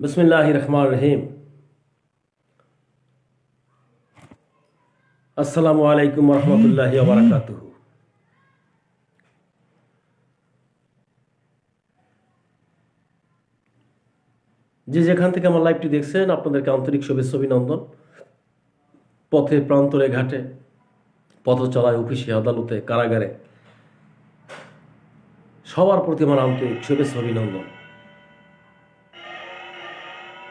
বিসমিল্লাহ রহমান রহিম আসসালামু আলাইকুম রহমতুল্লাহ বারাকাত যে যেখান থেকে আমার লাইভটি দেখছেন, আপনাদেরকে আন্তরিক শুভেচ্ছা, অভিনন্দন। পথে, প্রান্তরে, ঘাটে পথ চলায় অফিসে, আদালতে, কারাগারে, সবার প্রতি আমার আন্তরিক শুভেচ্ছা, অভিনন্দন।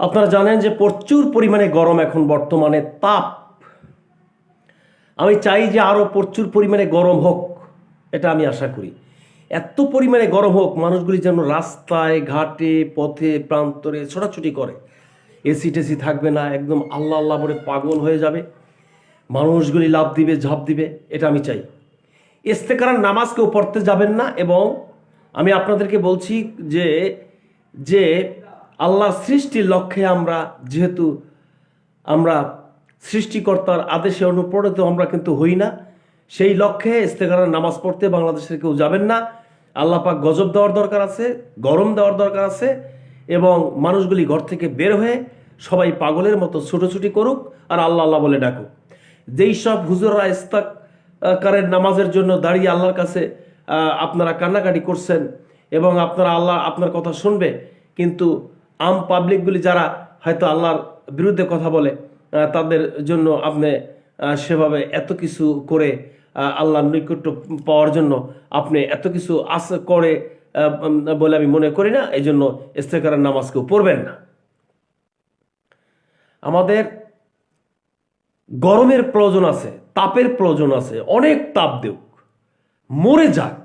আপনারা জানেন যে প্রচুর পরিমাণে গরম এখন বর্তমানে, তাপ। আমি চাই যে আরও প্রচুর পরিমাণে গরম হোক, এটা আমি আশা করি। এত পরিমাণে গরম হোক, মানুষগুলি যেন রাস্তায়, ঘাটে, পথে, প্রান্তরে ছোটাছুটি করে। এসি টেসি থাকবে না, একদম আল্লাহ আল্লাহ বলে পাগল হয়ে যাবে। মানুষগুলি লাভ দিবে, ঝাঁপ দিবে, এটা আমি চাই। ইস্তেকারার নামাজ কেউ পড়তে যাবেন না এবং আমি আপনাদেরকে বলছি যে যে আল্লাহ সৃষ্টির লক্ষ্যে আমরা যেহেতু আমরা সৃষ্টিকর্তার আদেশে অনুপ্রাণিত আমরা কিন্তু হই না, সেই লক্ষ্যে ইস্তেকারার নামাজ পড়তে বাংলাদেশের কেউ যাবেন না। আল্লাহ পাক গজব দেওয়ার দরকার আছে, গরম দেওয়ার দরকার আছে এবং মানুষগুলি ঘর থেকে বের হয়ে সবাই পাগলের মতো ছুটোছুটি করুক আর আল্লাহ আল্লাহ বলে ডাকুক। যেই সব হুজুররা ইস্তাকারের নামাজের জন্য দাঁড়িয়ে আল্লাহর কাছে আপনারা কান্নাকাটি করছেন এবং আপনারা আল্লাহ আপনার কথা শুনবে, কিন্তু আম পাবলিকগুলি যারা হয়তো আল্লাহর বিরুদ্ধে কথা বলে তাদের জন্য আপনি সেভাবে এত কিছু করে আল্লাহর নৈকট্য পাওয়ার জন্য আপনি এত কিছু আস করে বলে আমি মনে করি না এই জন্য ইস্তেকারের নামাজ কেউ পড়বেন না। আমাদের গরমের প্রয়োজন আছে, তাপের প্রয়োজন আছে, অনেক তাপ দেউক, মরে যাক।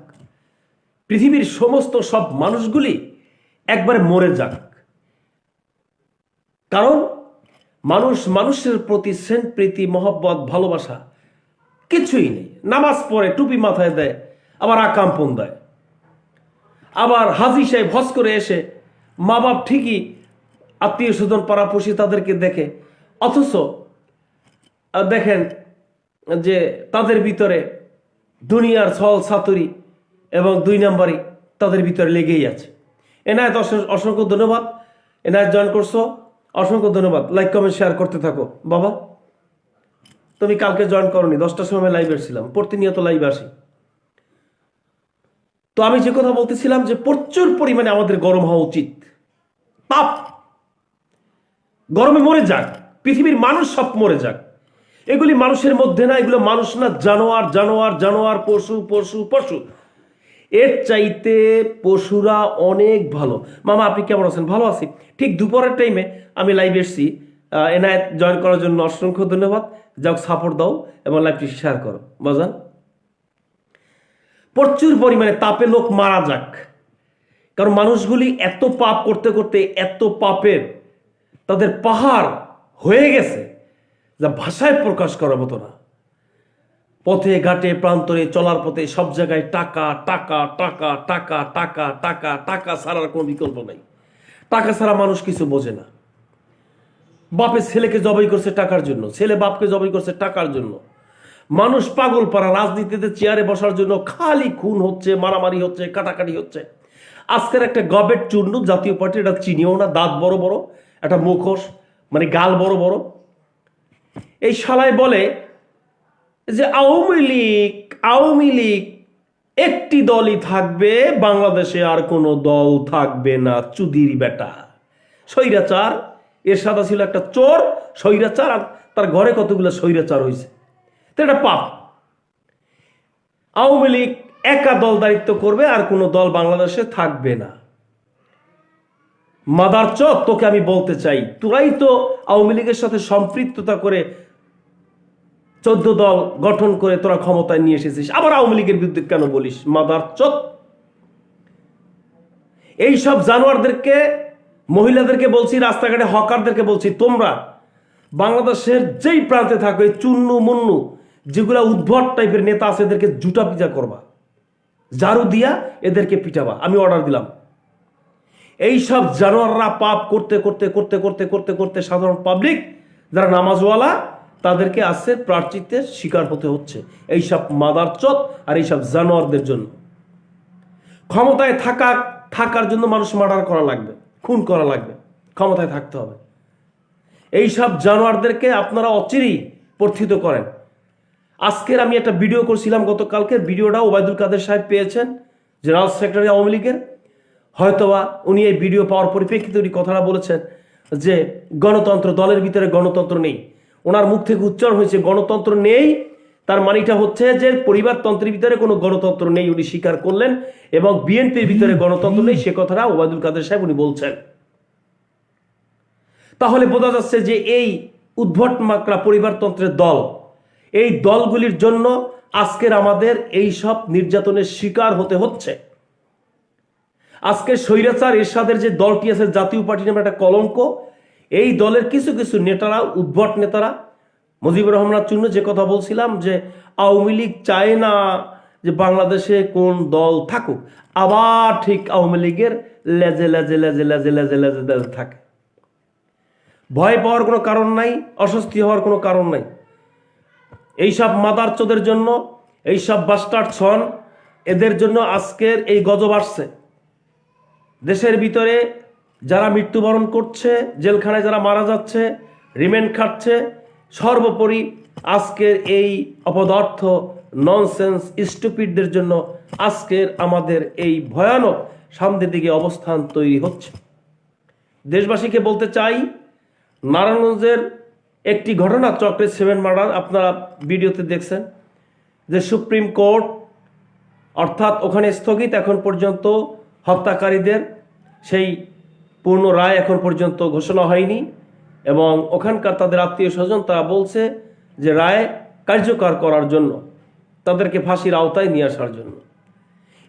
পৃথিবীর সমস্ত সব মানুষগুলি একবারে মরে যাক। কারণ মানুষ মানুষের প্রতি সেন্ট প্রীতি, মহব্বত, ভালোবাসা কিছুই নেই। নামাজ পড়ে, টুপি মাথায় দেয়, আবার আকাম্পন দেয়। আবার হাজি সাহেব হজ করে এসে মা বাপ ঠিকই আত্মীয় স্বজন পাড়াপড়শি তাদেরকে দেখে, অথচ দেখেন যে তাদের ভিতরে দুনিয়ার ছল ছাতুরি এবং দুই নাম্বারই তাদের ভিতরে লেগেই আছে। এনায়ত অসংখ্য ধন্যবাদ। এনায়ত জয়েন করছ। অসংখ্য ধন্যবাদ। লাইক কমেন্ট শেয়ার করতে থাকো। বাবা, তুমি কালকে জয়েন করনি। দশটার সময় লাইভে ছিলাম। প্রতিনিয়ত লাইভে আসি। তো আমি যে কথা বলতেছিলাম যে প্রচুর পরিমাণে আমাদের গরম হওয়া উচিত। তাপ গরমে মরে যাক। পৃথিবীর মানুষ সব মরে যাক। এগুলি মানুষের মধ্যে না, এগুলো মানুষ না, জানোয়ার জানোয়ার জানোয়ার, পশু পশু পশু। এর চাইতে পশুরা অনেক ভালো। মামা, আপনি কেমন আছেন? ভালো আছি। ঠিক দুপুরের টাইমে আমি লাইভ এসেছি। এনায়েত জয়েন করার জন্য অসংখ্য ধন্যবাদ। যাক সাপোর্ট দাও এবং লাইভটি শেয়ার করো। বাজান? প্রচুর পরিমাণে তাপে লোক মারা যাক। কারণ মানুষগুলি এত পাপ করতে করতে এত পাপের তাদের পাহাড় হয়ে গেছে, যা ভাষায় প্রকাশ করার মতো না। পথে, ঘাটে, প্রান্তরে, চলার পথে, সব জায়গায় টাকা টাকা টাকা টাকা টাকা টাকা টাকা ছাড়ার কোনো বিকল্প নাই। টাকা ছাড়া মানুষ কিছু বোঝে না। বাপে ছেলেকে জবাই করছে টাকার জন্য, ছেলে বাপকে জবাই করছে টাকার জন্য। মানুষ পাগল পারা রাজনীতিতে চেয়ারে বসার জন্য খালি খুন হচ্ছে, মারামারি হচ্ছে, কাটাকাটি হচ্ছে। আজকের একটা গবেট চূর্ণ জাতীয় পার্টি এটা চিনিও না, দাঁত বড় বড়, একটা মুখোশ মানে গাল বড় বড়। এই শালায় বলে যে আওয়ামী লীগ আওয়ামী লীগ একটি দলই থাকবে, বাংলাদেশে আর কোনো দল থাকবে না, চুদির বেটা। স্বৈরাচার এর সাদা ছিল একটা চোর, স্বৈরাচার, আর তার ঘরে কতগুলো স্বৈরাচার হয়েছে তো এটা পাপ। আওয়ামী লীগ একা দল দায়িত্ব করবে, আর কোনো দল বাংলাদেশে থাকবে না। মাদার চক তোকে আমি বলতে চাই, তোরাই তো আওয়ামী লীগের সাথে সম্পৃক্ততা করে চোদ্দ দল গঠন করে তোরা ক্ষমতায় নিয়ে এসেছিস। আবার আওয়ামী লীগের বিরুদ্ধে কেন বলিস? মাদার চোদ। এইসব জানোয়ারদেরকে, মহিলাদেরকে বলছি, রাস্তাঘাটে হকারদেরকে বলছি, তোমরা বাংলাদেশের যেই প্রান্তে থাকো, এই চুন্নু মুন্নু, যেগুলা উদ্ভট টাইপের নেতা আছে, এদেরকে জুটা পিজা করবা। ঝাড়ু দিয়া এদেরকে পিটাবা। আমি অর্ডার দিলাম। এই সব জানোয়াররা পাপ করতে করতে করতে করতে করতে করতে সাধারণ পাবলিক যারা নামাজওয়ালা তাদেরকে আসছে প্রার্থিতে শিকার হতে হচ্ছে। এইসব মাদার চত আর এইসব জানোয়ারদের জন্য। ক্ষমতায় থাকা, থাকার জন্য মানুষ মার্ডার করা লাগবে, খুন করা লাগবে। ক্ষমতায় থাকতে হবে। এইসব জানোয়ারদেরকে আপনারা অচিরেই প্রথিত করেন। আজকের আমি একটা ভিডিও করছিলাম গতকালকে, ভিডিওটা ওবায়দুল কাদের সাহেব পেয়েছেন, জেনারেল সেক্রেটারি আওয়ামী লীগের। হয়তোবা উনি এই ভিডিও পাওয়ার পরিপ্রেক্ষিতে উনি কথাটা বলেছেন যে গণতন্ত্র, দলের ভিতরে গণতন্ত্র নেই। ওনার মুখ থেকে উচ্চারণ হয়েছে, গণতন্ত্র নেই। তার মানিটা হচ্ছে যে পরিবারতন্ত্রের ভিতরে কোনো গণতন্ত্র নেই উনি স্বীকার করলেন এবং বিএনপির ভিতরে গণতন্ত্র নেই, সে কথাটা ওবায়দুল কাদের সাহেব উনি বলছেন। তাহলে বোঝা যাচ্ছে যে এই উদ্ভট মাকড়া পরিবারতন্ত্রের দল, এই দলগুলির জন্য আজকের আমাদের এই সব নির্যাতনের শিকার হতে হচ্ছে। আজকে স্বৈরাচার এরশাদের যে দলটি আছে, জাতীয় পার্টি নামে একটা কলঙ্ক এই দলের কিছু কিছু নেতারা, উদ্ভট নেতারা, মুজিবুর রহমান চূর্ণ যে কথা বলছিলাম যে আওয়ামী লীগ চায় না যে বাংলাদেশে কোন দল থাকুক, আবার ঠিক আওয়ামী লীগের লেজে লেজে লেজে লেজে লেজে লেজে লেজে থাকে। ভয় পাওয়ার কোনো কারণ নাই, অস্বস্তি হওয়ার কোনো কারণ নাই। এইসব মাদারচোদের জন্য, এইসব বাস্টার ছন, এদের জন্য আজকের এই গজব আসছে। দেশের ভিতরে যারা মৃত্যুবরণ করছে, জেলখানায় যারা মারা যাচ্ছে রিমেন্ড খাচ্ছে সর্বোপরি আজকের এই অপদার্থ ননসেন্স স্টুপিডদের জন্য আজকের আমাদের এই ভয়ানক সামনের দিকে অবস্থান তৈরি হচ্ছে। দেশবাসীকে বলতে চাই, নারায়ণগঞ্জের একটি ঘটনা চক্রের সেভেন মার্ডার আপনারা ভিডিওতে দেখছেন, যে সুপ্রিম কোর্ট অর্থাৎ ওখানে স্থগিত এখন পর্যন্ত হত্যাকারীদের সেই পূর্ণ রায় এখন পর্যন্ত ঘোষণা হয়নি এবং ওখানকার তাদের আত্মীয় স্বজন তারা বলছে যে রায় কার্যকর করার জন্য, তাদেরকে ফাঁসির আওতায় নিয়ে আসার জন্য।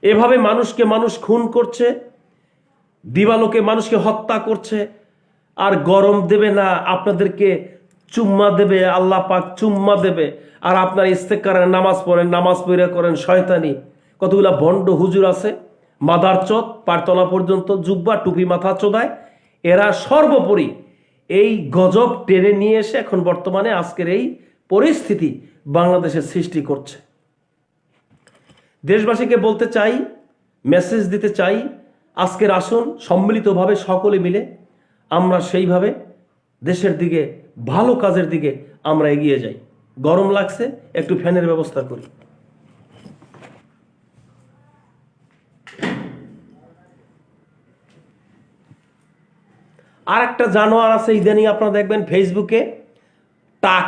এভাবে মানুষকে মানুষ খুন করছে, দিবালোকে মানুষকে হত্যা করছে, আর গরম দেবে না, আপনাদেরকে চুম্মা দেবে, আল্লাহ পাক চুম্মা দেবে, আর আপনার ইস্তেকারের নামাজ পড়েন, নামাজ পড়ে করেন, শয়তানি। কতগুলা ভণ্ড হুজুর আছে মাদার চোদ পারতলা পর্যন্ত জুব্বা, টুপি, মাথা চোদায়। এরা সর্বোপরি এই গজব টেনে নিয়ে এসে এখন বর্তমানে আজকের এই পরিস্থিতি বাংলাদেশে সৃষ্টি করছে। দেশবাসীকে বলতে চাই, মেসেজ দিতে চাই, আজকের আসুন সম্মিলিতভাবে সকলে মিলে আমরা সেইভাবে দেশের দিকে, ভালো কাজের দিকে আমরা এগিয়ে যাই। গরম লাগছে, একটু ফ্যানের ব্যবস্থা করি। আর একটা জানোয়ার আছে ইদানিং আপনারা দেখবেন ফেসবুকে, টাক।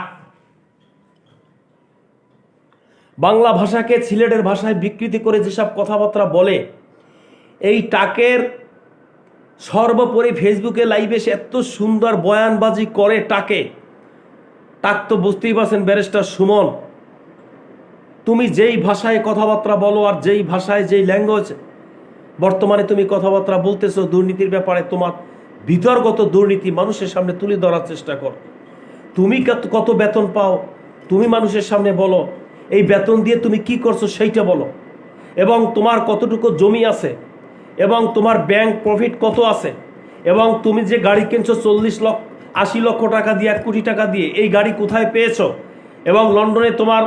বাংলা ভাষাকে সিলেটের ভাষায় বিকৃতি করে যেসব কথাবার্তা বলে, এই টাকের সর্বোপরি ফেসবুকে লাইভে সে এত সুন্দর বয়ানবাজি করে টাকে। টাক তো বুঝতেই পারছেন ব্যারিস্টার সুমন। তুমি যেই ভাষায় কথাবার্তা বলো আর যেই ভাষায় যেই ল্যাঙ্গুয়েজ বর্তমানে তুমি কথাবার্তা বলতেছো, দুর্নীতির ব্যাপারে তোমার ভিতরগত দুর্নীতি মানুষের সামনে তুলে ধরার চেষ্টা করো। তুমি কত- বেতন পাও? তুমি মানুষের সামনে বলো, এই বেতন দিয়ে তুমি কি করছ সেইটা বলো। এবং তোমার কতটুকু জমি আছে? এবং তোমার ব্যাংক প্রফিট কত আছে? এবং তুমি যে গাড়ি কিনছো চল্লিশ লক্ষ, আশি লক্ষ টাকা দিয়ে, এক কোটি টাকা দিয়ে, এই গাড়ি কোথায় পেয়েছ? এবং লন্ডনে তোমার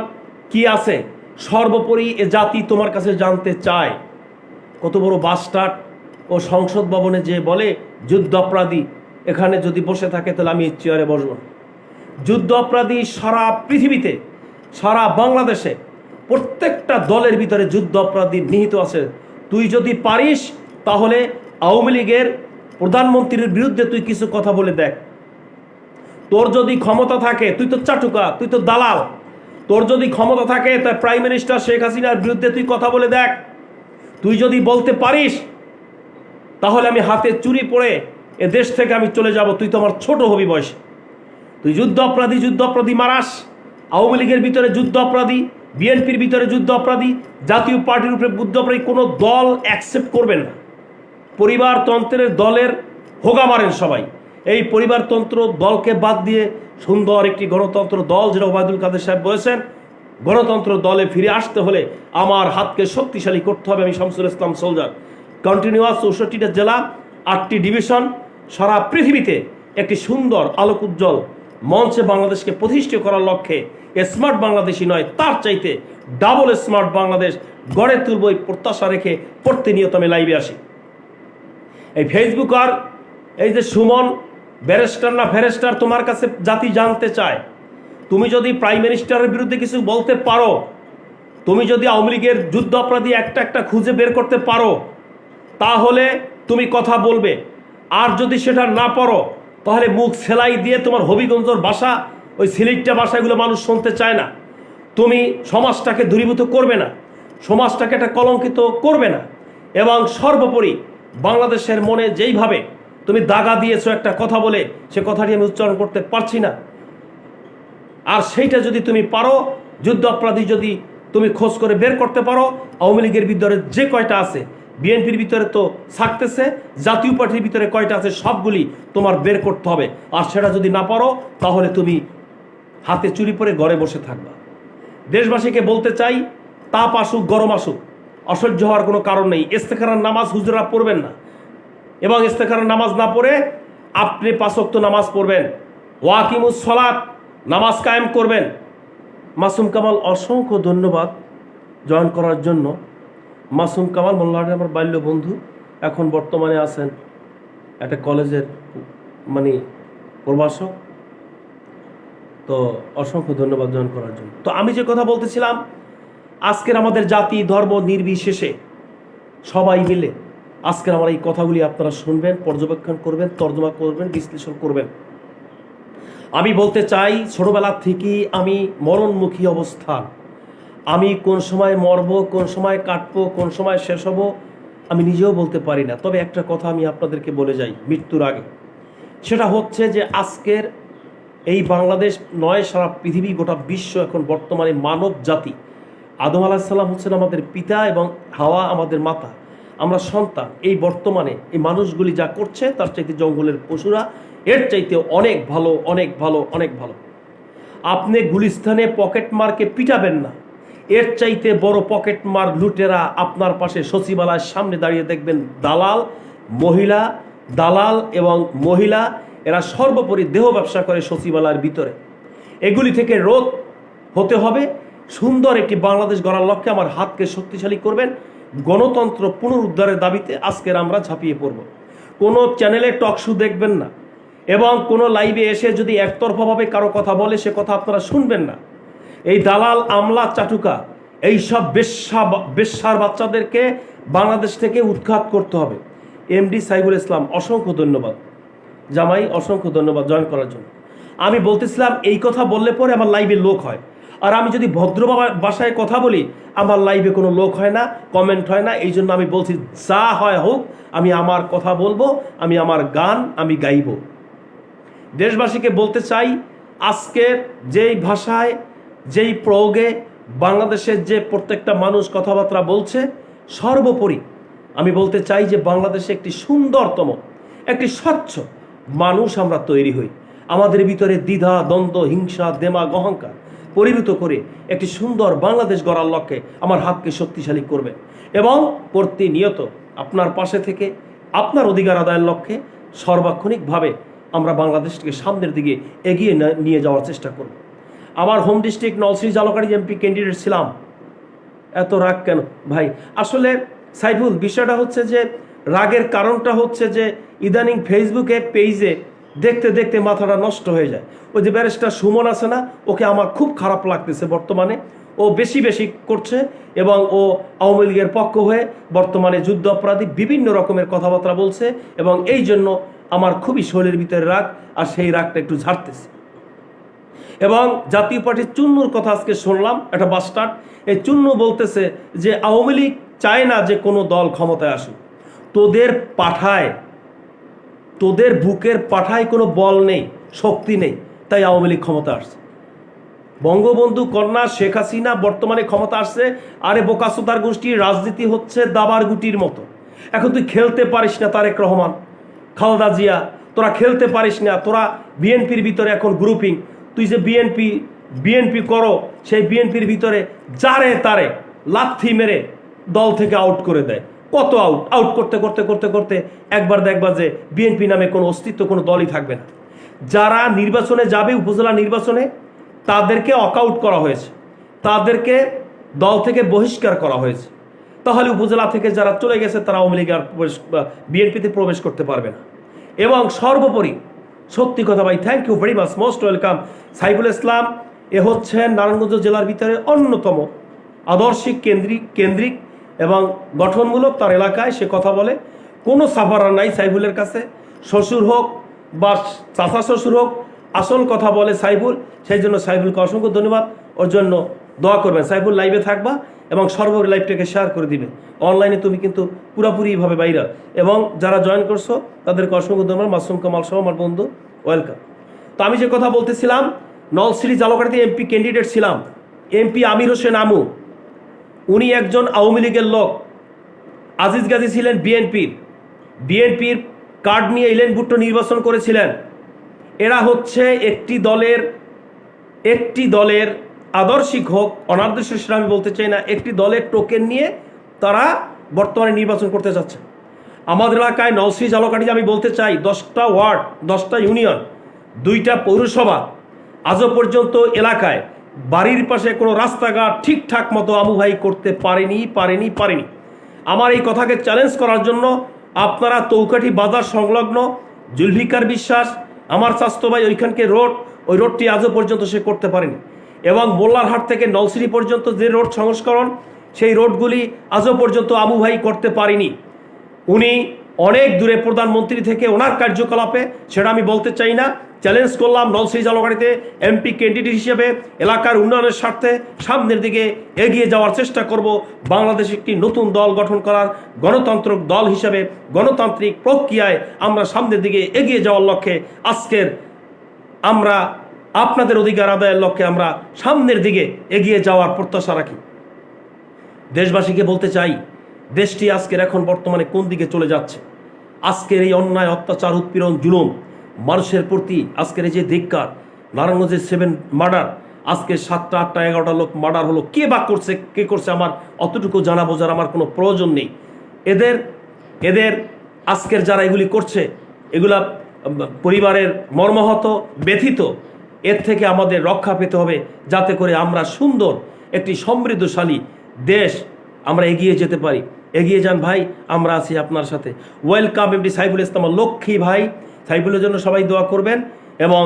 কি আছে? সর্বোপরি এ জাতি তোমার কাছে জানতে চায়। কত বড় বাসটাট ও সংসদ ভবনে যে বলে যুদ্ধ অপরাধী এখানে যদি বসে থাকে তাহলে আমি চেয়ারে বসবো। যুদ্ধ অপরাধী সারা পৃথিবীতে, সারা বাংলাদেশে, প্রত্যেকটা দলের ভিতরে যুদ্ধ অপরাধী নিহিত আছে। তুই যদি পারিস, তাহলে আওয়ামী লীগের প্রধানমন্ত্রীর বিরুদ্ধে তুই কিছু কথা বলে দেখ। তোর যদি ক্ষমতা থাকে, তুই তো চাটুকা, তুই তো দালাল। তোর যদি ক্ষমতা থাকে তা প্রাইম মিনিস্টার শেখ হাসিনার বিরুদ্ধে তুই কথা বলে দেখ। তুই যদি বলতে পারিস তাহলে আমি হাতে চুরি পড়ে এ দেশ থেকে আমি চলে যাব। তুই তো আমার ছোট হবি বয়সে। তুই যুদ্ধ অপরাধী যুদ্ধ অপরাধী মারাস। আওয়ামী লীগের ভিতরে যুদ্ধ অপরাধী, বিএনপির ভিতরে যুদ্ধ অপরাধী, জাতীয় পার্টির উপরে যুদ্ধ অপরাধী কোনো দল অ্যাকসেপ্ট করবেন না। পরিবারতন্ত্রের দলের হোগা মারেন সবাই। এই পরিবারতন্ত্র দলকে বাদ দিয়ে সুন্দর একটি গণতন্ত্র দল, যেটা ওবায়দুল কাদের সাহেব বলেছেন, গণতন্ত্র দলে ফিরে আসতে হলে আমার হাতকে শক্তিশালী করতে হবে আমি শামসুল ইসলাম সোলজার। কন্টিনিউয়াস চৌষট্টিটা জেলা, আটটি ডিভিশন, সারা পৃথিবীতে একটি সুন্দর আলোক উজ্জ্বল মঞ্চে বাংলাদেশকে প্রতিষ্ঠিত করার লক্ষ্যে স্মার্ট বাংলাদেশই নয়, তার চাইতে ডাবল স্মার্ট বাংলাদেশ গড়ে তুলব এই প্রত্যাশা রেখে প্রতিনিয়ত আমি লাইভে আসি। এই ফেসবুক আর এই যে সুমন ব্যারিস্টার না ফেরেস্টার তোমার কাছে জাতি জানতে চায়, তুমি যদি প্রাইম মিনিস্টারের বিরুদ্ধে কিছু বলতে পারো, তুমি যদি আওয়ামী লীগের যুদ্ধ অপরাধী একটা একটা খুঁজে বের করতে পারো তাহলে তুমি কথা বলবে। আর যদি সেটা না পারো তাহলে মুখ সেলাই দিয়ে তোমার হবিগঞ্জর ভাষা ওই সিলেটটা ভাষাগুলো মানুষ শুনতে চায় না। তুমি সমাজটাকে দূরীভূত করবে না, সমাজটাকে একটা কলঙ্কিত করবে না। এবং সর্বোপরি বাংলাদেশের মনে যেইভাবে তুমি দাগা দিয়েছ একটা কথা বলে, সে কথাটি আমি উচ্চারণ করতে পারছি না। আর সেইটা যদি তুমি পারো যুদ্ধ অপরাধী যদি তুমি খোঁজ করে বের করতে পারো, আওয়ামী লীগের ভিতরে যে কয়টা আছে বিএনপির ভিতরে তো থাকতেছে জাতীয় পার্টির ভিতরে কয়টা আছে সবগুলি তোমার বের করতে হবে। আর সেটা যদি না পারো, তাহলে তুমি হাতে চুরি পরে ঘরে বসে থাকবা। দেশবাসীকে বলতে চাই, তাপ আসুক, গরম আসুক, অসহ্য হওয়ার কোনো কারণ নেই। ইস্তেখারার নামাজ হুজুরা পড়বেন না। এবং ইস্তেখারার নামাজ না পড়ে আপনি পাঁচক্ত নামাজ পড়বেন। ওয়াকিমুস সলাত, নামাজ কায়েম করবেন। মাসুম কামাল, অসংখ্য ধন্যবাদ জয়েন করার জন্য। মাসুম কামাল মোল্লাহাটের আমার বাল্য বন্ধু, এখন বর্তমানে আছেন একটা কলেজের মানে প্রভাষক। তো অসংখ্য ধন্যবাদ জয়েন করার জন্য। তো আমি যে কথা বলতেছিলাম, আজকের আমাদের জাতি, ধর্ম নির্বিশেষে সবাই মিলে আজকের আমার এই কথাগুলি আপনারা শুনবেন, পর্যবেক্ষণ করবেন, তর্জমা করবেন, বিশ্লেষণ করবেন। আমি বলতে চাই, ছোটবেলা থেকেই আমি মরণমুখী অবস্থান আমি কোন সময় মরব, কোন সময় কাটবো, কোন সময় শেষ হব, আমি নিজেও বলতে পারি না। তবে একটা কথা আমি আপনাদেরকে বলে যাই মৃত্যুর আগে। সেটা হচ্ছে যে আজকের এই বাংলাদেশ নয়, সারা পৃথিবী, গোটা বিশ্ব এখন বর্তমানে মানব জাতি। আদম আলাহিসাল্লাম হচ্ছেন আমাদের পিতা এবং হাওয়া আমাদের মাতা। আমরা সন্তান। এই বর্তমানে এই মানুষগুলি যা করছে, তার চাইতে জঙ্গলের পশুরা এর চাইতে অনেক ভালো অনেক ভালো অনেক ভালো। আপনি গুলিস্তানে পকেট মারকে পিটাবেন না। এর চাইতে বড় পকেট মার লুটেরা আপনার পাশে সচিবালয়ের সামনে দাঁড়িয়ে দেখবেন দালাল, মহিলা, দালাল এবং মহিলা, এরা সর্বোপরি দেহ ব্যবসা করে সচিবালয়ের ভিতরে। এগুলি থেকে রোধ হতে হবে। সুন্দর একটি বাংলাদেশ গড়ার লক্ষ্যে আমার হাতকে শক্তিশালী করবেন। গণতন্ত্র পুনরুদ্ধারের দাবিতে আজকের আমরা ঝাঁপিয়ে পড়ব। কোনো চ্যানেলে টক শো দেখবেন না। এবং কোনো লাইভে এসে যদি একতরফাভাবে কারও কথা বলে, সে কথা আপনারা শুনবেন না। এই দালাল, আমলা, চাটুকা, এই সব বেশ্যা, বেশ্যার বাচ্চাদেরকে বাংলাদেশ থেকে উৎখাত করতে হবে। এমডি সাইবুল ইসলাম, অসংখ্য ধন্যবাদ। জামাই, অসংখ্য ধন্যবাদ জয়েন করার জন্য। আমি বলতেছিলাম, এই কথা বললে পরে আমার লাইভে লোক হয়। আর আমি যদি ভদ্র ভাষায় কথা বলি, আমার লাইভে কোনো লোক হয় না কমেন্ট হয় না এই জন্য আমি বলছি, যা হয় হোক, আমি আমার কথা বলব, আমি আমার গান, আমি গাইব। দেশবাসীকে বলতে চাই, আজকের যেই ভাষায় যেই প্রয়োগে বাংলাদেশের যে প্রত্যেকটা মানুষ কথাবার্তা বলছে, সর্বোপরি আমি বলতে চাই যে বাংলাদেশে একটি সুন্দরতম, একটি স্বচ্ছ মানুষ আমরা তৈরি হই। আমাদের ভিতরে দ্বিধা, দ্বন্দ্ব, হিংসা, দেমাগ, অহংকার পরিণত করে একটি সুন্দর বাংলাদেশ গড়ার লক্ষ্যে আমার হাতকে শক্তিশালী করবে এবং প্রতিনিয়ত আপনার পাশে থেকে আপনার অধিকার আদায়ের লক্ষ্যে সর্বাক্ষণিকভাবে আমরা বাংলাদেশকে সামনের দিকে এগিয়ে নিয়ে যাওয়ার চেষ্টা করব। আমার home district Nalchity Jhalokati MP candidate ছিলাম। এত রাগ কেন? ভাই, আসলে সাইফুল, বিষয়টা হচ্ছে যে রাগের কারণটা হচ্ছে যে ইদানিং ফেসবুকে পেজে দেখতে দেখতে মাথাটা নষ্ট হয়ে যায়। ওই যে ব্যারিস্টার সুমন আছে না, ওকে আমার খুব খারাপ লাগতেছে বর্তমানে। ও বেশি বেশি করছে এবং ও আওয়ামী লীগের পক্ষ হয়ে বর্তমানে যুদ্ধ অপরাধী বিভিন্ন রকমের কথাবার্তা বলছে এবং এই জন্য আমার খুবই শরীরের ভিতরে রাগ আর সেই রাগটা একটু ঝাড়তেছে। এবং জাতীয় পার্টির চুন্নুর কথা আজকে শুনলাম, একটা বাস্টার্ড এই চুন্নু বলতেছে যে আওয়ামী লীগ চায় না যে কোনো দল ক্ষমতায় আসুক। তোদের পাঠায়, তোদের বুকের পাঠায় কোনো বল নেই, শক্তি নেই, তাই আওয়ামী লীগ ক্ষমতা আসছে। বঙ্গবন্ধু কন্যা শেখ হাসিনা বর্তমানে ক্ষমতা আসছে, আরে বোকাসোদার গোষ্ঠীর রাজনীতি হচ্ছে দাবার গুটির মতো। এখন তুই খেলতে পারিস না তারেক রহমান, খালেদা জিয়া, তোরা খেলতে পারিস না, তোরা বিএনপির ভিতরে এখন গ্রুপিং তুই যে বিএনপি বিএনপি করো, সেই বিএনপির ভিতরে যারে তারে লাথি মেরে দল থেকে আউট করে দেয়। কত আউট আউট করতে করতে করতে করতে একবার দেখবা যে বিএনপি নামে কোনো অস্তিত্ব, কোনো দলই থাকবে না। যারা নির্বাচনে যাবে, উপজেলা নির্বাচনে, তাদেরকে অকআউট করা হয়েছে। তাদেরকে দল থেকে বহিষ্কার করা হয়েছে। তাহলে উপজেলা থেকে যারা চলে গেছে, তারা আওয়ামী লীগে আর বিএনপিতে প্রবেশ করতে পারবে না। এবং সর্বোপরি সত্যি কথা ভাই thank you very much most welcome Saiful Islam, এ হচ্ছেন নারায়ণগঞ্জ জেলার ভিতরে অন্যতম আদর্শিক কেন্দ্রিক কেন্দ্রিক এবং গঠনমূলক তার এলাকায় সে কথা বলে। কোনো সাফারা নাই সাইফুলের কাছে। শ্বশুর হোক বা চাচা শ্বশুর হোক, আসল কথা বলে সাইফুল। সেই জন্য সাইফুলকে অসংখ্য ধন্যবাদ। ওর জন্য দোয়া করবেন। সাইফুল লাইভে থাকবা। এবং সর্বোপরি লাইভটাকে শেয়ার করে দিবে। অনলাইনে তুমি কিন্তু পুরাপুরিভাবে বাইরা এবং যারা জয়েন করছ, তাদেরকে অসংখ্য ধন্যবাদ। মাসুম কামাল সহ আমার বন্ধু ওয়েলকাম তো আমি যে কথা বলতেছিলাম নলসিরি জালকাটিতে এমপি ক্যান্ডিডেট ছিলাম। এমপি আমির হোসেন আমু, উনি একজন আওয়ামী লীগের লোক। আজিজ গাজী ছিলেন বিএনপির বিএনপির কার্ড নিয়ে ইলেন ভুট্টো নির্বাচন করেছিলেন। এরা হচ্ছে একটি দলের একটি দলের আদর্শিক হোক, অনাদর্শ সেটা আমি বলতে চাই না। একটি দলের টোকেন নিয়ে তারা বর্তমানে নির্বাচন করতে যাচ্ছে। আমাদের এলাকায় নলসি জালকাঠি আমি বলতে চাই, দশটা ওয়ার্ড, দশটা ইউনিয়ন, দুইটা পৌরসভা, আজও পর্যন্ত এলাকায় বাড়ির পাশে কোনো রাস্তাঘাট ঠিকঠাক মতো আমু ভাই করতে পারেনি পারেনি পারেনি। আমার এই কথাকে চ্যালেঞ্জ করার জন্য আপনারা তৌকাঠি বাজার সংলগ্ন জুলভিকার বিশ্বাস, আমার স্বাস্থ্য ভাই ওইখানকে রোড, ওই রোডটি আজও পর্যন্ত সে করতে পারেনি। এবং মোল্লারহাট থেকে নলসিরি পর্যন্ত যে রোড সংস্করণ, সেই রোডগুলি আজও পর্যন্ত আমু ভাই করতে পারিনি। উনি অনেক দূরে প্রধানমন্ত্রী থেকে ওনার কার্যকলাপে, সেটা আমি বলতে চাই না, চ্যালেঞ্জ করলাম নলসিরি জলগাড়িতে এমপি ক্যান্ডিডেট হিসেবে, এলাকার উন্নয়নের স্বার্থে সামনের দিকে এগিয়ে যাওয়ার চেষ্টা করব, বাংলাদেশ একটি নতুন দল গঠন করার গণতান্ত্রিক দল হিসেবে, গণতান্ত্রিক প্রক্রিয়ায় আমরা সামনের দিকে এগিয়ে যাওয়ার লক্ষ্যে আজকের আমরা আপনাদের অধিকার আদায়ের লক্ষ্যে আমরা সামনের দিকে এগিয়ে যাওয়ার প্রত্যাশা রাখি। দেশবাসীকে বলতে চাই, দেশটি আজকের এখন বর্তমানে কোন দিকে চলে যাচ্ছে? আজকের এই অন্যায়, অত্যাচার, উৎপীড়ন, জুলুম মানুষের প্রতি আজকের এই যে ধিক্কার নারায়ণগঞ্জের সেভেন মার্ডার আজকে সাতটা, আটটা, এগারোটা লোক মার্ডার হলো, কে বা করছে, কে করছে আমার অতটুকু জানা বোঝার আমার কোনো প্রয়োজন নেই। এদের এদের আজকের যারা এগুলি করছে, এগুলা পরিবারের মর্মাহত, ব্যথিত এর থেকে আমাদের রক্ষা পেতে হবে যাতে করে আমরা সুন্দর একটি সমৃদ্ধশালী দেশ আমরা এগিয়ে যেতে পারি। এগিয়ে যান ভাই, আমরা আছি আপনার সাথে। ওয়েলকাম এমডি সাইফুল ইসলাম লক্ষ্মী ভাই। সাইফুলের জন্য সবাই দোয়া করবেন এবং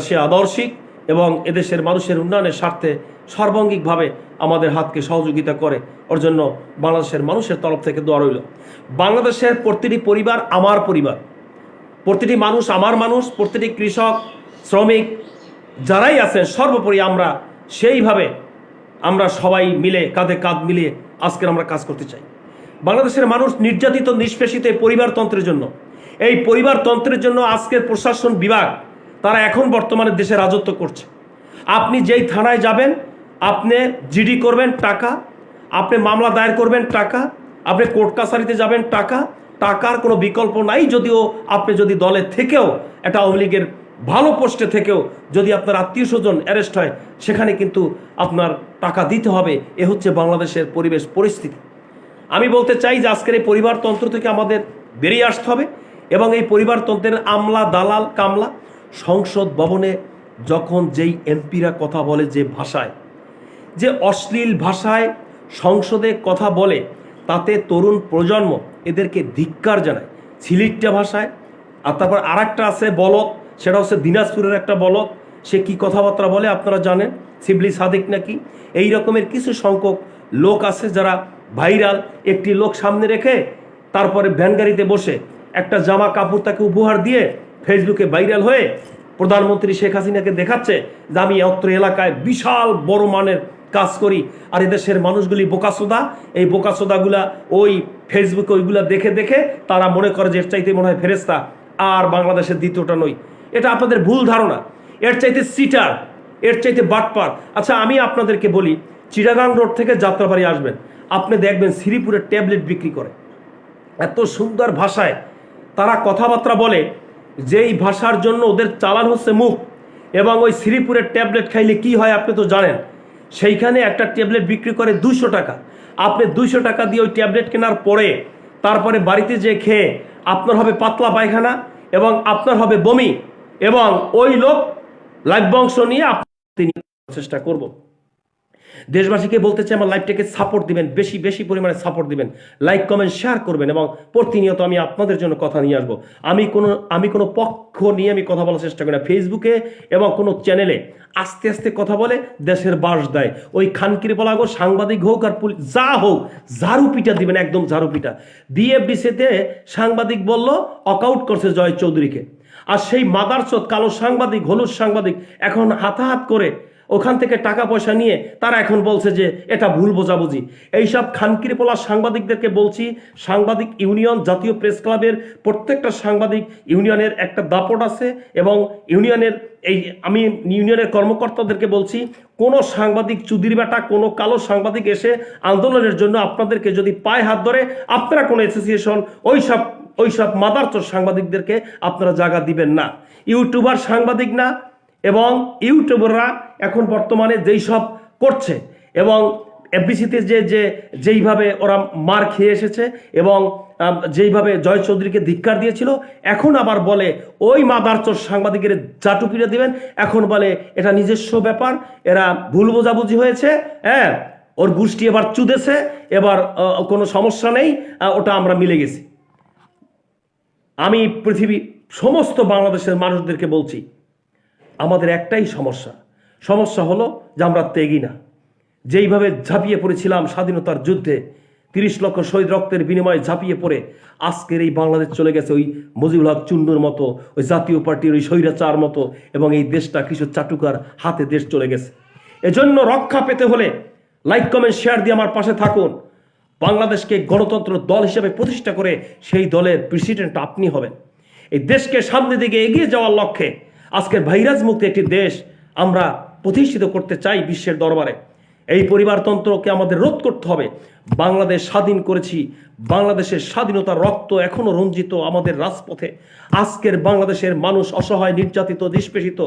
সে আদর্শিক এবং এদেশের মানুষের উন্নয়নের স্বার্থে সর্বাঙ্গিকভাবে আমাদের হাতকে সহযোগিতা করে। ওর জন্য বাংলাদেশের মানুষের তরফ থেকে দোয়া রইল। বাংলাদেশের প্রতিটি পরিবার আমার পরিবার। প্রতিটি মানুষ আমার মানুষ, প্রতিটি কৃষক, শ্রমিক যারাই আছেন, সর্বোপরি আমরা সেইভাবে আমরা সবাই মিলে, কাঁধে কাঁধ মিলিয়ে আজকের আমরা কাজ করতে চাই। বাংলাদেশের মানুষ নির্যাতিত, নিষ্পেষিত পরিবারতন্ত্রের জন্য। এই পরিবারতন্ত্রের জন্য আজকের প্রশাসন বিভাগ, তারা এখন বর্তমানে দেশে রাজত্ব করছে। আপনি যেই থানায় যাবেন, আপনি জিডি করবেন টাকা, আপনি মামলা দায়ের করবেন টাকা, আপনি কোর্ট কাছারিতে যাবেন টাকা, টাকার কোনো বিকল্প নাই, যদিও আপনি যদি দলে থেকেও একটা আওয়ামী লীগের ভালো পোস্টে থেকেও যদি আপনার আত্মীয় স্বজন অ্যারেস্ট হয়, সেখানে কিন্তু আপনার টাকা দিতে হবে। এ হচ্ছে বাংলাদেশের পরিবেশ পরিস্থিতি। আমি বলতে চাই যে আজকের এই পরিবারতন্ত্র থেকে আমাদের বেরিয়ে আসতে হবে এবং এই পরিবারতন্ত্রের আমলা, দালাল, কামলা সংসদ ভবনে যখন যেই এমপিরা কথা বলে যে ভাষায়, যে অশ্লীল ভাষায় সংসদে কথা বলে, তাতে তরুণ প্রজন্ম এদেরকে ধিক্কার জানায়। সিলিটটা ভাষায়। আর তারপর আর আছে বলক সেটা হচ্ছে দিনাজপুরের একটা বলক সে কি কথাবার্তা বলে আপনারা জানেন? শিবলি সাদিক নাকি? এই রকমের কিছু সংখ্যক লোক আছে যারা ভাইরাল একটি লোক সামনে রেখে তারপরে ভ্যান গাড়িতে বসে একটা জামা কাপড় তাকে উপহার দিয়ে ফেসবুকে ভাইরাল হয়ে প্রধানমন্ত্রী শেখ হাসিনাকে দেখাচ্ছে যে আমি অত্র এলাকায় বিশাল বড় মানের কাজ করি আর এদেশের মানুষগুলি বোকাসোদা। এই বোকাসোদাগুলা ওই ফেসবুকে ওইগুলা দেখে দেখে তারা মনে করে যে চাইতে মনে হয় ফেরেস্তা আর বাংলাদেশের দ্বিতীয়টা নই এটা আপনাদের ভুল ধারণা। এর চাইতে সিটার, এর চাইতে বাটপার। আচ্ছা আমি আপনাদেরকে বলি, চিটাগাং রোড থেকে যাত্রাবাড়ি আসবেন। আপনি দেখবেন শ্রীপুরের ট্যাবলেট বিক্রি করে। এত সুন্দর ভাষায় তারা কথাবার্তা বলে, যেই ভাষার জন্য ওদের চালান হচ্ছে মুখ। এবং ওই শ্রীপুরের ট্যাবলেট খাইলে কি হয় আপনি তো জানেন। সেইখানে একটা ট্যাবলেট বিক্রি করে দুশো টাকা। আপনি দুশো টাকা দিয়ে ওই ট্যাবলেট কেনার পরে তারপরে বাড়িতে যে খেয়ে আপনার হবে পাতলা পায়খানা এবং আপনার হবে বমি। এবং ওই লোক লাইভ বংশ নিয়ে আপনি চেষ্টা করব। দেশবাসীকে বলতে চাই, আমার লাইভটাকে সাপোর্ট দিবেন, বেশি বেশি পরিমাণে সাপোর্ট দিবেন। লাইক কমেন্ট শেয়ার করবেন এবং প্রতিনিয়ত আমি আপনাদের জন্য কথা নিয়ে আসব। আমি কোনো আমি কোনো পক্ষ নিয়ে আমি কথা বলার চেষ্টা করি না। ফেসবুকে এবং কোনো চ্যানেলে আস্তে আস্তে কথা বলে দেশের বাস দেয়। ওই খানকির বলাগো সাংবাদিক হোক আর পুলিশ, যা হোক, ঝাড়ু পিটা দিবেন, একদম ঝাড়ু পিটা। বিএফডিসিতে সাংবাদিক বলল অকআউট করছে জয় চৌধুরীকে। আর সেই মাদারচোদ কালো সাংবাদিক, হলুদ সাংবাদিক, এখন হাতাহাত করে ওখান থেকে টাকা পয়সা নিয়ে তারা এখন বলছে যে এটা ভুল বোঝাবুঝি। এইসব খানকির পোলা সাংবাদিকদেরকে বলছি, সাংবাদিক ইউনিয়ন, জাতীয় প্রেস ক্লাবের প্রত্যেকটা সাংবাদিক ইউনিয়নের একটা দাপট আছে এবং ইউনিয়নের এই, আমি ইউনিয়নের কর্মকর্তাদেরকে বলছি, কোনো সাংবাদিক চুদির বেটা, কোনো কালো সাংবাদিক এসে আন্দোলনের জন্য আপনাদেরকে যদি পায়ে হাত ধরে, আপনারা কোনো অ্যাসোসিয়েশন ওই সব ওই সব মাদারচোর সাংবাদিকদেরকে আপনারা জায়গা দিবেন না। ইউটিউবার সাংবাদিক না এবং ইউটিউবাররা এখন বর্তমানে যেই সব করছে এবং এফবিসিতে যে যে, যেইভাবে ওরা মার খেয়ে এসেছে এবং যেইভাবে জয় চৌধুরীকে ধিক্কার দিয়েছিল, এখন আবার বলে ওই মাদারচোর সাংবাদিকের জাটুপিটা দিবেন। এখন বলে এটা নিজস্ব ব্যাপার, এরা ভুল বোঝাবুঝি হয়েছে হ্যাঁ ওর গোষ্ঠী এবার চুদেছে, এবার কোনো সমস্যা নেই ওটা আমরা মিলে গেছি। আমি পৃথিবী, সমস্ত বাংলাদেশের মানুষদেরকে বলছি, আমাদের একটাই সমস্যা। সমস্যা হলো যে আমরা তেগি না। যেইভাবে ঝাঁপিয়ে পড়েছিলাম স্বাধীনতার যুদ্ধে, তিরিশ লক্ষ শহীদ রক্তের বিনিময়ে ঝাঁপিয়ে পড়ে, আজকের এই বাংলাদেশ চলে গেছে ওই মুজিবুল হক চুন্নুর মতো, ওই জাতীয় পার্টির ওই স্বৈরাচার মতো, এবং এই দেশটা কিছু চাটুকার হাতে দেশ চলে গেছে। এজন্য রক্ষা পেতে হলে, লাইক, কমেন্ট, শেয়ার দিয়ে আমার পাশে থাকুন। বাংলাদেশকে গণতন্ত্র দল হিসেবে প্রতিষ্ঠা করে সেই দলের প্রেসিডেন্ট আপনি হবেন। এই দেশকে সামনের দিকে এগিয়ে যাওয়ার লক্ষ্যে আজকের ভাইরাস মুক্ত একটি দেশ আমরা প্রতিষ্ঠিত করতে চাই বিশ্বের দরবারে। এই পরিবারতন্ত্রকে আমাদের রোধ করতে হবে। বাংলাদেশ স্বাধীন করেছি। বাংলাদেশের স্বাধীনতার রক্ত এখনও রঞ্জিত আমাদের রাজপথে। আজকের বাংলাদেশের মানুষ অসহায়, নির্যাতিত, নিষ্পেষিত,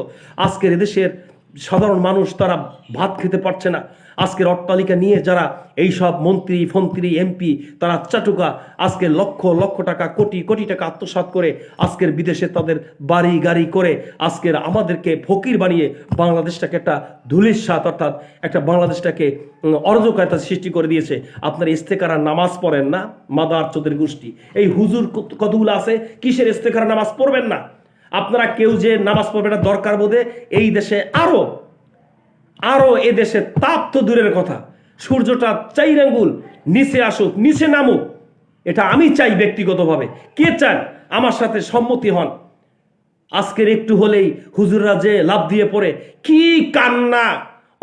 আজকের এদেশের সাধারণ মানুষ তারা ভাত খেতে পারছে না। আজকের অট্টালিকা নিয়ে যারা এই সব মন্ত্রী, ফন্ত্রী, এমপি, তারা চাটুকা, আজকে লক্ষ লক্ষ টাকা, কোটি কোটি টাকা আত্মসাৎ করে আজকের বিদেশে তাদের বাড়ি গাড়ি করে আজকের আমাদেরকে ফকির বানিয়ে বাংলাদেশটাকে একটা ধুলির সাথ অর্থাৎ একটা বাংলাদেশটাকে অরাজকতা সৃষ্টি করে দিয়েছে। আপনার ইস্তেকারা নামাজ পড়েন না? মাদার চোদের গোষ্ঠী। এই হুজুর কত- কতগুলো আছে? কিসের ইস্তেকারা নামাজ পড়বেন না? আপনারা কেউ যে নামাজ পড়বে না, দরকার বোধে এই দেশে আরও আরও এ দেশে তাপ তো দূরের কথা। সূর্যটা চাই আঙ্গুল নিচে আসুক, নিচে নামুক। এটা আমি চাই ব্যক্তিগতভাবে। কে চান? আমার সাথে সম্মতি হন। আজকের একটু হলেই হুজুররা যে লাভ দিয়ে পড়ে, কি কান্না,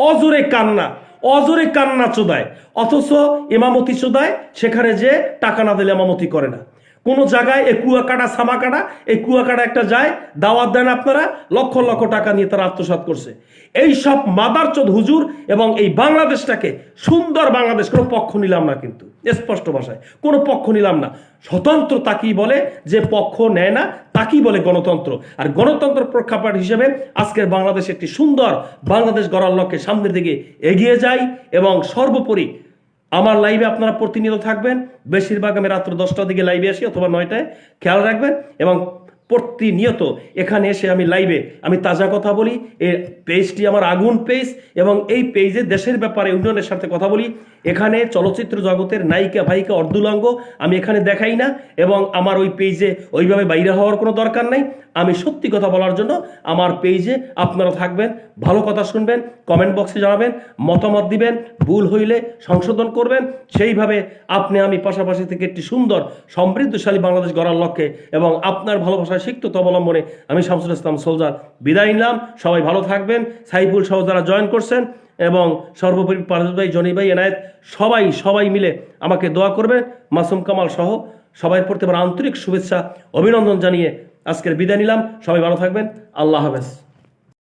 অজরে কান্না অজরে কান্না চোদায়। অথচ এমামতি চোদায়, সেখানে যে টাকা না দিলে ইমামতি করে না। কোন জায়গায় এই কুয়াকাটা, সামাকাটা, এই কুয়াকাটা একটা যায়, দাওয়াত দেন আপনারা, লক্ষ লক্ষ টাকা নিয়ে তারা আত্মসাৎ করছে। এই সব মাদারচোদ হুজুর এবং এই বাংলাদেশটাকে সুন্দর বাংলাদেশ, কোনো পক্ষ নিলাম না কিন্তু, স্পষ্ট ভাষায়, কোনো পক্ষ নিলাম না। স্বতন্ত্র তাকেই বলে যে পক্ষ নেয় না, তাকেই বলে গণতন্ত্র। আর গণতন্ত্র প্রেক্ষাপট হিসেবে আজকের বাংলাদেশ একটি সুন্দর বাংলাদেশ গড়ার লক্ষ্যে সামনের দিকে এগিয়ে যায় এবং সর্বোপরি আমার লাইভে আপনারা প্রতিনিয়ত থাকবেন। বেশিরভাগ আমি রাত্র দশটার দিকে লাইভে আসি অথবা নয়টায়। খেয়াল রাখবেন এবং প্রতিনিয়ত এখানে এসে আমি লাইভে আমি তাজা কথা বলি। এই পেজটি আমার আগুন পেজ এবং এই পেজে দেশের ব্যাপারে উন্নয়নের সাথে কথা বলি। এখানে চলচ্চিত্র জগতের নায়িকা, ভাইকা, অর্ধুলাঙ্গ আমি এখানে দেখাই না এবং আমার ওই পেজে ওইভাবে বাইরে হওয়ার কোনো দরকার নাই। আমি সত্যি কথা বলার জন্য আমার পেজে আপনারা থাকবেন, ভালো কথা শুনবেন কমেন্ট বক্সে জানাবেন, মতামত দিবেন, ভুল হইলে সংশোধন করবেন। সেইভাবে আপনি আমি পাশাপাশি থেকে একটি সুন্দর, সমৃদ্ধশালী বাংলাদেশ গড়ার লক্ষ্যে এবং আপনার ভালোবাসায় সিক্ততা অবলম্বনে আমি শামসুল ইসলাম সোলজার বিদায় নিলাম। সবাই ভালো থাকবেন। সাইফুল সহ যারা জয়েন করছেন এবং সর্বোপরি পারভেজ ভাই, জনি ভাই, এনায়েত, সবাই সবাই মিলে আমাকে দোয়া করবে। মাসুম কামাল সহ সবাই প্রতি আমার আন্তরিক শুভেচ্ছা, অভিনন্দন জানিয়ে আজকের বিদায় নিলাম। সবাই ভালো থাকবেন। আল্লাহ হাফেজ।